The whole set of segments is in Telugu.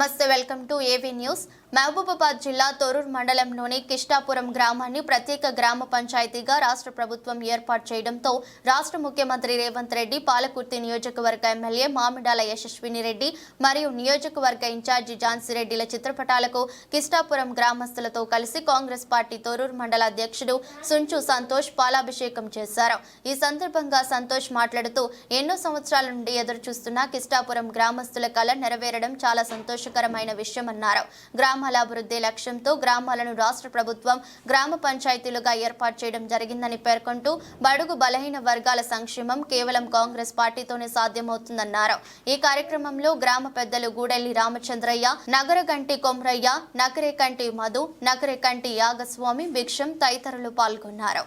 నమస్తే welcome to AV news. Mahabubabad జిల్లా తొరూర్ మండలంలోని కిష్టాపురం గ్రామాన్ని ప్రత్యేక గ్రామ పంచాయతీగా రాష్ట్ర ప్రభుత్వం ఏర్పాటు చేయడంతో రాష్ట్ర ముఖ్యమంత్రి రేవంత్ రెడ్డి పాలకుర్తి నియోజకవర్గ ఎమ్మెల్యే మామిడాల యశస్విని రెడ్డి మరియు నియోజకవర్గ ఇన్ఛార్జి ఝాన్సీ రెడ్డిల చిత్రపటాలకు కిష్టాపురం గ్రామస్తులతో కలిసి కాంగ్రెస్ పార్టీ తొరూర్ మండల అధ్యక్షుడు సుంచు సంతోష్ పాలాభిషేకం చేశారు. ఈ సందర్భంగా సంతోష్ మాట్లాడుతూ ఎన్నో సంవత్సరాల నుండి ఎదురు చూస్తున్న కిష్టాపురం గ్రామస్తుల కళ నెరవేరడం చాలా సంతోషం. సంతోషకరమైన విషయమన్నారు గ్రామాల అభివృద్ధి లక్ష్యంతో గ్రామాలను రాష్ట్ర ప్రభుత్వం గ్రామ పంచాయతీలుగా ఏర్పాటు చేయడం జరిగిందని పేర్కొంటూ బడుగు బలహీన వర్గాల సంక్షేమం కేవలం కాంగ్రెస్ పార్టీతోనే సాధ్యమవుతుందన్నారు. ఈ కార్యక్రమంలో గ్రామ పెద్దలు గూడెల్లి రామచంద్రయ్య నగరగంటి కొమ్రయ్య నకరేకంటి మధు నకరేకంటి యాగస్వామి భిక్షం తదితరులు పాల్గొన్నారు.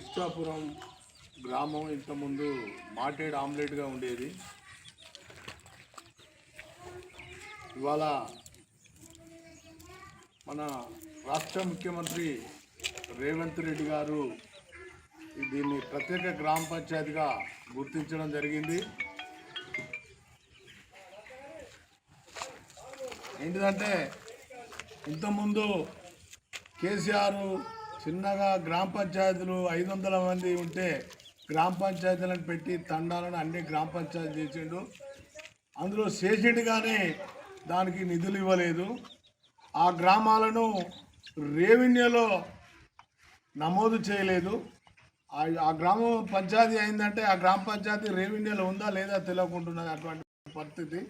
ఇష్టాపురం గ్రామం ఇంతకుముందు మాటేడ్ ఆమ్లెట్గా ఉండేది. ఇవాళ మన రాష్ట్ర ముఖ్యమంత్రి రేవంత్ రెడ్డి గారు దీన్ని ప్రత్యేక గ్రామ పంచాయతీగా గుర్తించడం జరిగింది. ఏంటిదంటే ఇంతకుముందు కేసీఆర్ చిన్నగా గ్రామ పంచాయతీలు ఐదు వందల మంది ఉంటే గ్రామ పంచాయతీలను పెట్టి తండాలను అన్ని గ్రామ పంచాయతీ చేసిండు. అందులో చేసిండు కానీ దానికి నిధులు ఇవ్వలేదు. ఆ గ్రామాలను రెవెన్యూలో నమోదు చేయలేదు. ఆ ఆ గ్రామం పంచాయతీ అయిందంటే ఆ గ్రామ పంచాయతీ రెవెన్యూలో ఉందా లేదా తెలియకుంటున్నది అటువంటి పరిస్థితి.